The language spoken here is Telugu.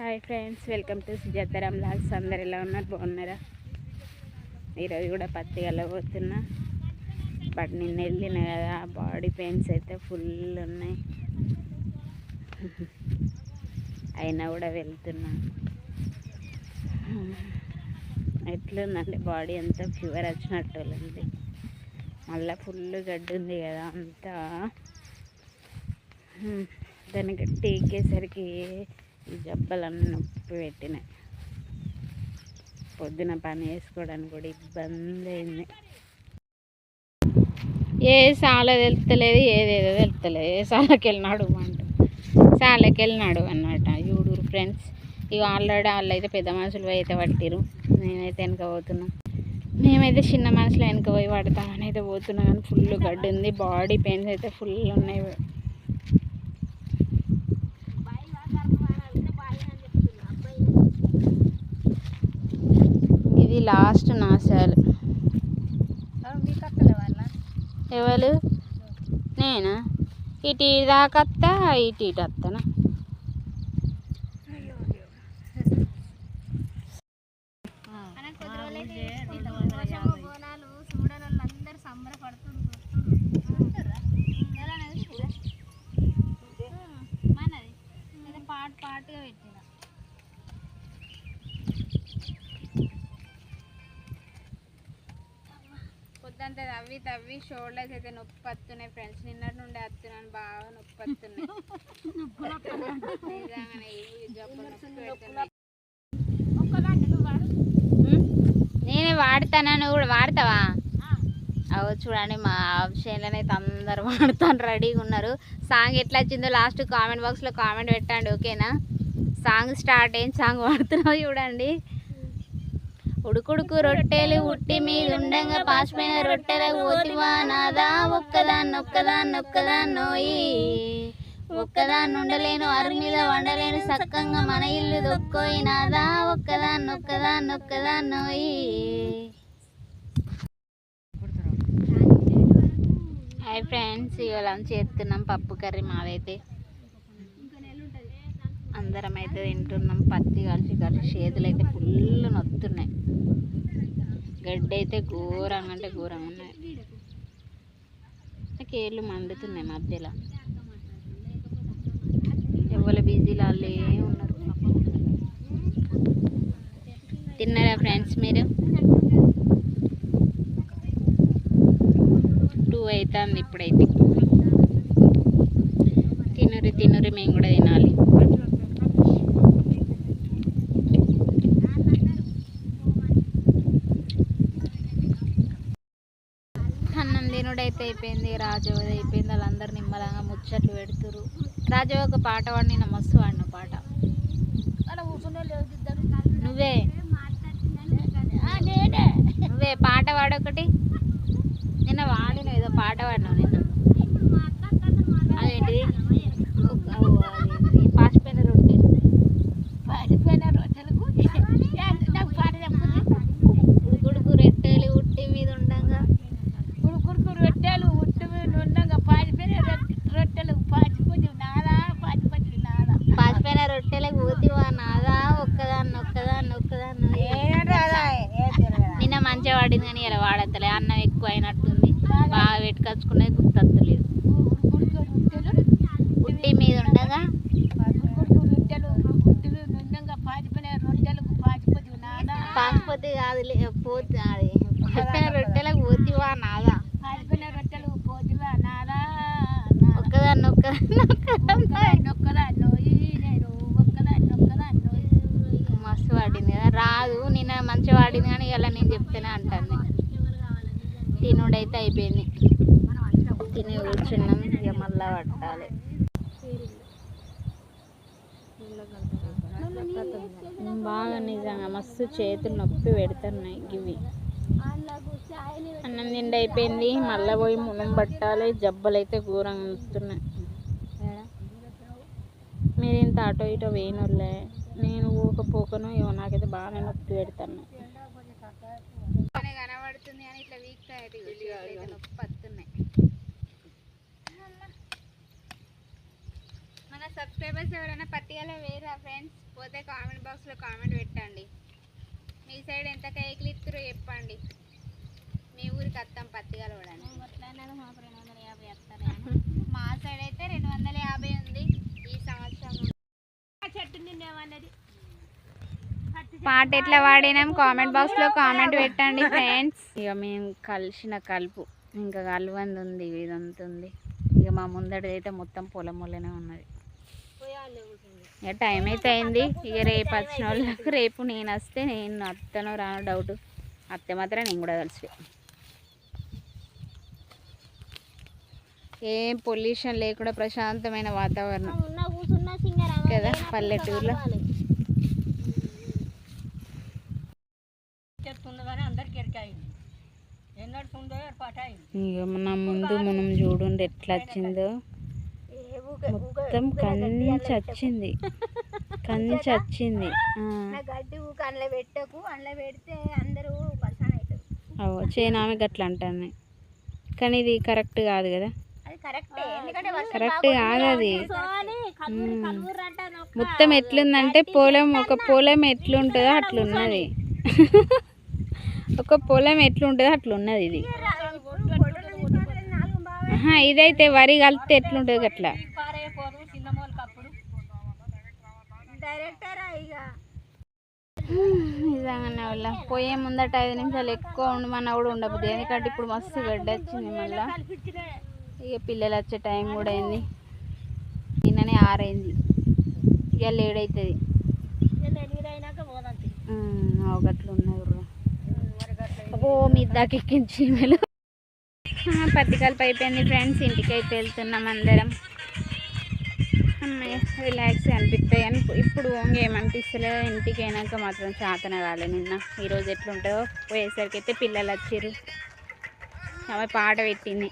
Hi friends welcome to Sujataram Lal's అందరు ఎలా ఉన్నారు? బాగున్నారా? ఈరోజు కూడా పత్తి వెళ్ళబోతున్నా బట్ నిన్న వెళ్ళిన కదా బాడీ పెయిన్స్ అయితే ఫుల్ ఉన్నాయి. అయినా కూడా వెళ్తున్నా. ఎట్లుందంటే బాడీ అంతా ఫీవర్ వచ్చినట్టు ఉంది మళ్ళీ ఫుల్ గడ్డి ఉంది కదా అంతా. దానికి దాన్ని గట్టి ఎక్కేసరికి ఈ జబ్బలన్నీ నొప్పి పెట్టినాయి. పొద్దున పని వేసుకోవడానికి కూడా ఇబ్బంది అయింది. ఏ సాల తెలుస్తలేదు ఏదేదో తెలుస్తలేదు. ఏ సాలకి వెళ్ళినాడు అంట. సాలకి వెళ్ళినాడు అన్నమాట యూడూరు ఫ్రెండ్స్ ఇక ఆల్రెడీ వాళ్ళు అయితే పెద్ద మనుషులు అయితే పట్టిరు నేనైతే వెనక పోతున్నా. మేమైతే చిన్న మనుషులు వెనక పోయి పడతామని అయితే పోతున్నా. కానీ ఫుల్ గడ్డి ఉంది బాడీ పెయిన్స్ అయితే ఫుల్ ఉన్నాయి ఇది లాస్ట్ నాశాలు ఎవరు? నేనా? ఇటు దాకా వస్తా ఇటు ఇటు వస్తానా పాటు పాటుగా పెట్టిన పొద్దంతా తవ్వి తవ్వి షోల్డర్స్ అయితే నొప్పి వస్తున్నాయి ఫ్రెండ్స్. నిన్నటి నుండి వస్తున్నాను బాగా నొప్పి వస్తున్నాయి నేనే వాడతానా నువ్వు కూడా వాడతావా? అవు చూడండి మా చేనులోనే అయితే అందరు వాడుతాను రెడీగా ఉన్నారు. సాంగ్ ఎట్లా వచ్చిందో లాస్ట్ కామెంట్ బాక్స్లో కామెంట్ పెట్టండి ఓకేనా? సాంగ్ స్టార్ట్ ఏం సాంగ్ వాడుతున్నావు చూడండి. ఉడుకుడుకు రొట్టెలు ఉట్టి మీద పాసిపోయిన రొట్టెల ఓతివా నాదా ఒక్కదాన్ని ఒక్కదాన్ని ఒక్కదాన్నోయి ఒక్కదాన్ని ఉండలేను అరు మీద వండలేను సక్కంగా మన ఇల్లు దొక్కోయి. నాదా ఒక్కదాన్ని ఒక్కదాన్ని ఒక్కదాన్నోయి హాయ్ ఫ్రెండ్స్ ఇవాళ చేస్తున్నాం పప్పు కర్రీ మాదైతే. అందరం అయితే తింటున్నాం. పత్తి కలిసి కలిసి చేతులు అయితే ఫుల్ నొత్తున్నాయి. గడ్డి అయితే ఘోరంగా అంటే ఘోరంగా ఉన్నాయి. కేళ్ళు మండుతున్నాయి మధ్యలో. ఎవరు బిజీలో వాళ్ళే ఉన్నారు తిన్నారా ఫ్రెండ్స్ మీరు? టూ అవుతుంది ఇప్పుడైతే. తినురి తినురి మేము కూడా తినాలి. అయితే అయిపోయింది రాజు అది అయిపోయింది వాళ్ళందరూ నిమ్మలంగా ముచ్చట్లు పెడుతురు రాజు ఒక పాట పాడిన మస్తు వాడిన పాట. నువ్వే. నువ్వే పాట పాడొకటి. నిన్న వాడిన ఏదో పాట పాడినావు నిన్న అదేంటిది ఒక- ఓ, అదేంటిది పాసిపోయిన రొట్టెలు పాడిపోయిన రోజులకు నాకు పాట చెప్పుకుంది ఉడుకుడుకు రొట్టెలు ఉట్టి మీద ఉండంగా కుడుకుడుకు రొట్టెలు ఉట్టు మీద ఉండగా పాడిపోయిన రొట్టె- రొట్టెలు పాచిపోయి నాదా పాచిపోయి నాదా పాసిపోయిన రొట్టెలకు ఊతివా నాదా ఒక్కదాన్ని ఒక్కదాన్ని ఒక్కదాన్ని నిన్న మంచిగా వాడింది కానీ ఇలా వాడతలే అన్నం ఎక్కువ అయినట్టుంది బాగా పెట్టుకొచ్చుకునేది గుర్తొత్తలేదు ఉడుకుడుకు రొట్టెలు ఉట్టి మీద ఉండగా ఉడుకుడుకు రొట్టెలు ఉట్టు మీద ఉండగా పాచిపోయిన రొట్టెలకు పాచిపోయి నాదా పాసిపోతే కాదు పోతే అది. రొట్టెలకు ఊతివా నాదా పోతివా నాదా? ఒక్కదాన్ని ఒక్కదాన్ని ఒక్కదాన్ని మస్తు వాడింది కదా. రాదు నిన్న మంచిగా వాడింది కానీ ఇలా నేను చెప్తేనే అంటాను తినుడైతే అయిపోయింది. తిని కూర్చున్నాం. ఇక మళ్ళా పట్టాలి. బాగా నిజంగా మస్తు చేతులు నొప్పి పెడుతున్నాయి ఇవి అన్నం తిండి అయిపోయింది. మళ్ళీ పోయి మునం పట్టాలి. జబ్బలు అయితే ఘోరంగా నొస్తున్నాయి మీరు ఇంత అటో ఇటో వేయనోళ్ళే. నేను ఊకపోకను ఏమో నాకైతే బాగానే నొప్పి పెడుతున్నాయి. కనబడుతుంది అని ఇట్లా వీక్ అయితే నొప్పి వస్తున్నాయి మన సబ్స్క్రైబర్స్ ఎవరైనా పత్తిగల వేరా ఫ్రెండ్స్ పోతే కామెంట్ బాక్స్లో కామెంట్ పెట్టండి. మీ సైడ్ ఎంత కేకులు ఇస్తారో చెప్పండి. మీ ఊరికి అత్తం పత్తిగల కూడా మా సైడ్ అయితే రెండు వందల యాభై ఉంది. ఈ సంవత్సరం చెట్టు నిన్నేమన్నది పాట ఎట్లా వాడినాం? కామెంట్ బాక్స్లో కామెంట్ పెట్టండి ఫ్రెండ్స్ ఇక మేము కలిసిన కలుపు. ఇంకా కలవంది ఉంది ఇదంతా ఉంది ఇక మా ముందడిది అయితే మొత్తం పొలం వల్లనే ఉన్నది. ఇక టైం అయితే అయింది. ఇక రేపు వచ్చిన వాళ్ళకి రేపు నేను వస్తే నేను అత్తనో రాను డౌట్ అత్తే మాత్రం నేను కూడా కలిసి ఏం పొల్యూషన్ లేకుండా ప్రశాంతమైన వాతావరణం. కదా పల్లెటూరులో? చెప్తుంది ఇక నా ముందు మనం చూడండి ఎట్లా వచ్చిందో. మొత్తం కంచి వచ్చింది కంచి వచ్చింది ఆ. గడ్డి ఊక అందులో పెట్టకు. అందులో పెడితే అందరూ పర్సన్ అవుతారు. అవో చేనామె గట్ల అంటాను కానీ ఇది కరెక్ట్ కాదు కదా. కరెక్టే. కాదు అది. మొత్తం ఎట్లుందంటే పొలం ఒక పొలం ఎట్లుంటుందో అట్లున్నది. ఒక పొలం ఎట్లుంటుందో అట్లున్నది ఇది. ఇదైతే వరి కలిపితే ఎట్లుంటుంది అట్లా డైరెక్టరా ఇక నిజంగానే వాళ్ళ పోయే ముందట ఐదు నిమిషాలు ఎక్కువ ఉండమన్నా కూడా ఉండబుద్ది ఎందుకంటే ఇప్పుడు మస్తు గడ్డ వచ్చింది మళ్ళా. ఇక పిల్లలు వచ్చే టైం కూడా అయింది. నిన్ననే ఆరైంది. ఇక లేట్ అవుతుంది ఉన్నారు ఓ మీ దాకా ఎక్కించి మేలు అయిపోయింది ఫ్రెండ్స్. ఇంటికి అయితే వెళ్తున్నాం అందరం. రిలాక్స్ అనిపిస్తాయి అని ఇప్పుడు ఏమనిపిస్తలే ఇంటికి అయినాక మాత్రం చాతన కాలే నిన్న. ఈరోజు ఎట్లుంటుందో పోయేసరికి అయితే పిల్లలు వచ్చిర్రు. ఆమె పాట పెట్టింది.